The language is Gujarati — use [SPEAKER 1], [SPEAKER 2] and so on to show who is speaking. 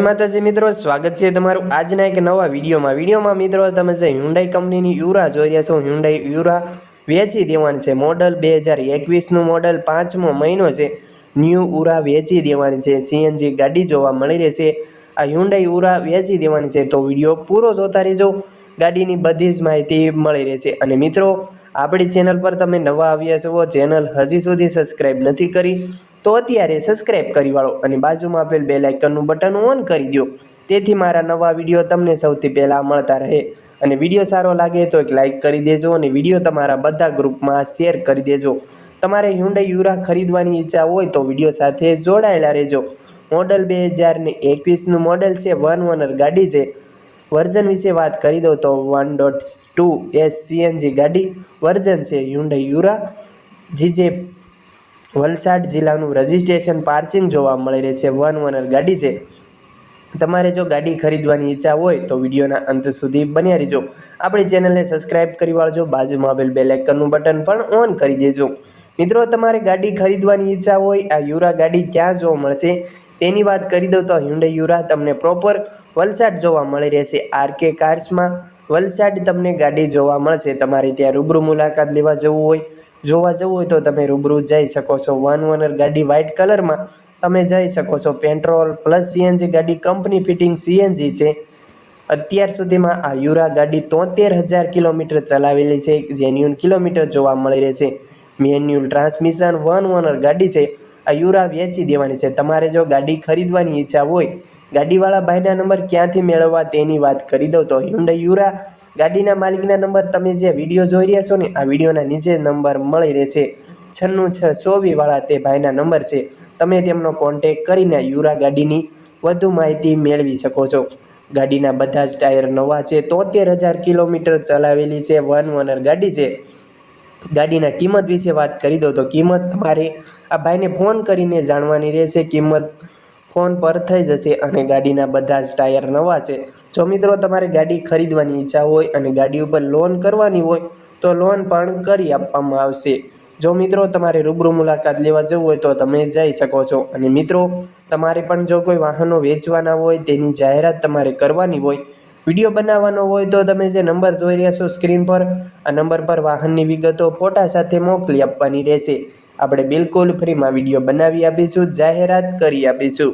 [SPEAKER 1] માતાજી મિત્રો, સ્વાગત છે તમારું આજના એક નવા વિડીયોમાં. વિડીયોમાં મિત્રો, તમે જે હ્યુન્ડાઈ કંપનીની યુરા જોઈ રહ્યા છો હ્યુન્ડાઈ યુરા વેચી દેવાની છે. મોડલ બે હજાર એકવીસનું મોડલ પાંચમો મહિનો છે. ન્યૂ ઉરા વેચી દેવાની છે. સીએનજી ગાડી જોવા મળી રહેશે આ હ્યુન્ડાઈ ઉરા વેચી દેવાની છે. તો વીડિયો પૂરો જોતા રહેજો. ગાડીની બધી જ માહિતી મળી રહેશે અને મિત્રો, આપણી ચેનલ પર તમે નવા આવ્યા છો, ચેનલ હજી સુધી સબસ્ક્રાઈબ નથી કરી તો અત્યારે સબસ્ક્રાઈબ કરી વાળો અને બાજુમાં આપેલ બે લાઇકનનું બટન ઓન કરી દો તેથી મારા નવા વીડિયો તમને સૌથી પહેલાં મળતા રહે. અને વીડિયો સારો લાગે તો એક લાઇક કરી દેજો અને વીડિયો તમારા બધા ગ્રુપમાં શેર કરી દેજો. તમારે હ્યુન્ડાઈ યુરા ખરીદવાની ઈચ્છા હોય તો વીડિયો સાથે જોડાયેલા રહેજો. મોડલ બે હજાર ને એકવીસનું મોડલ છે વન ઓનર ગાડી છે. વર્ઝન વિશે વાત કરી દો તો one dot two S CNG ગાડી. વર્ઝન છે હ્યુન્ડાઈ યુરા જીજે વલસાડ જિલ્લાનું રજિસ્ટ્રેશન પાર્સિંગ જોવા મળી રહેશે વન ઓનર ગાડી છે. તમારે જો ગાડી ખરીદવાની ઈચ્છા હોય તો વિડીયોના અંત સુધી બન્યા રહેજો. આપણી ચેનલને સબસ્ક્રાઇબ કરી વાળજો. બાજુમાં આવેલ બે લાઇકનનું બટન પણ ઓન કરી દેજો. મિત્રો, તમારે ગાડી ખરીદવાની ઈચ્છા હોય, આ યુરા ગાડી ક્યાં જોવા મળશે? તેની વાત કરી દઉં તો હ્યુન્ડે યુરા તમને પ્રોપર વલસાડ જોવા મળી રહેશે. આરકે કાર્સમાં વલસાડ તમને ગાડી જોવા મળશે. તમારે ત્યાં રૂબરૂ મુલાકાત લેવા જવું હોય, જોવા જવું હોય તો તમે રૂબરૂ જઈ શકો છો. વન ઓનર ગાડી વ્હાઇટ કલરમાં તમે જઈ શકો છો. પેટ્રોલ પ્લસ સીએનજી ગાડી કંપની ફિટિંગ સીએનજી છે. અત્યાર સુધીમાં આ યુરા ગાડી તોતેર હજાર કિલોમીટર ચલાવેલી છે. જેન્યુન કિલોમીટર જોવા મળી રહેશે મેન્યુઅલ ટ્રાન્સમિશન વન ઓનર ગાડી છે. આ યુરા વેચી દેવાની છે. તમારે જો ગાડી ખરીદવાની ઈચ્છા હોય ગાડીવાળા ભાઈના નંબર ક્યાંથી મેળવવા તેની વાત કરી દઉં. તો હ્યુન્ડા યુરા ગાડીના માલિકના નંબર તમે જે વીડિયો જોઈ રહ્યા છો ને, આ વિડીયોના નીચે નંબર મળી રહેશે. છન્નું છ ચોવીસવાળા તે ભાઈના નંબર છે. તમે તેમનો કોન્ટેક કરીને યુરા ગાડીની વધુ માહિતી મેળવી શકો છો. ગાડીના બધા જ ટાયર નવા છે. તોતેર હજાર કિલોમીટર ચલાવેલી છે. વન ઓનર ગાડી છે. ગાડીના કિંમત વિશે વાત કરી દો તો કિંમત તમારે આ ભાઈને ફોન કરીને જાણવાની રહેશે. કિંમત ફોન પર થઈ જશે અને ગાડીના બધા જ ટાયર નવા છે. જો મિત્રો તમારે ગાડી ખરીદવાની ઈચ્છા હોય અને ગાડી ઉપર લોન કરવાની હોય, તો લોન પણ કરી આપવામાં આવશે. જો મિત્રો તમારે રૂબરૂ મુલાકાત લેવા જવું હોય તો તમે જઈ શકો છો. અને મિત્રો, તમારે પણ જો કોઈ વાહનો વેચવાના હોય, તેની જાહેરાત તમારે કરવાની હોય, વીડિયો બનાવવાનો હોય, તો તમે જે નંબર જોઈ રહ્યા છો સ્ક્રીન પર, આ નંબર પર વાહનની વિગતો ફોટા સાથે મોકલી આપવાની રહેશે. આપણે બિલકુલ ફ્રીમાં વીડિયો બનાવી આપીશું, જાહેરાત કરી આપીશું.